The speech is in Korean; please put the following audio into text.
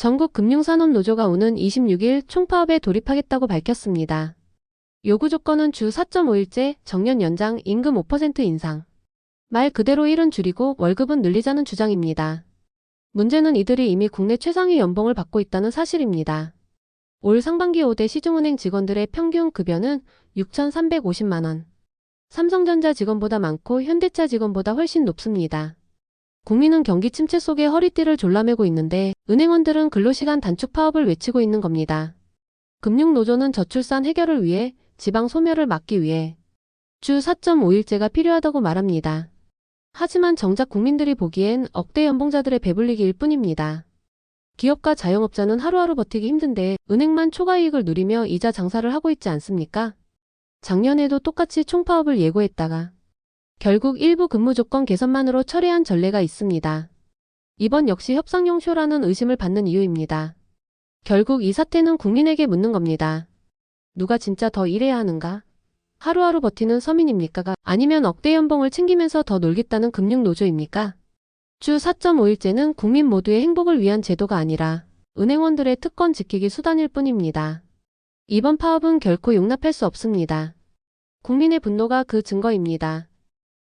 전국 금융산업노조가 오는 26일 총파업에 돌입하겠다고 밝혔습니다. 요구 조건은 주 4.5일제, 정년 연장, 임금 5% 인상. 말 그대로 일은 줄이고 월급은 늘리자는 주장입니다. 문제는 이들이 이미 국내 최상위 연봉을 받고 있다는 사실입니다. 올 상반기 5대 시중은행 직원들의 평균 급여는 6,350만원. 삼성전자 직원보다 많고 현대차 직원보다 훨씬 높습니다. 국민은 경기 침체 속에 허리띠를 졸라매고 있는데 은행원들은 근로시간 단축 파업을 외치고 있는 겁니다. 금융노조는 저출산 해결을 위해 지방 소멸을 막기 위해 주 4.5일제가 필요하다고 말합니다. 하지만 정작 국민들이 보기엔 억대 연봉자들의 배불리기일 뿐입니다. 기업과 자영업자는 하루하루 버티기 힘든데 은행만 초과이익을 누리며 이자 장사를 하고 있지 않습니까? 작년에도 똑같이 총파업을 예고했다가 결국 일부 근무 조건 개선만으로 철회한 전례가 있습니다. 이번 역시 협상용 쇼라는 의심을 받는 이유입니다. 결국 이 사태는 국민에게 묻는 겁니다. 누가 진짜 더 일해야 하는가? 하루하루 버티는 서민입니까가 아니면 억대 연봉을 챙기면서 더 놀겠다는 금융노조입니까? 주 4.5일제는 국민 모두의 행복을 위한 제도가 아니라 은행원들의 특권 지키기 수단일 뿐입니다. 이번 파업은 결코 용납할 수 없습니다. 국민의 분노가 그 증거입니다.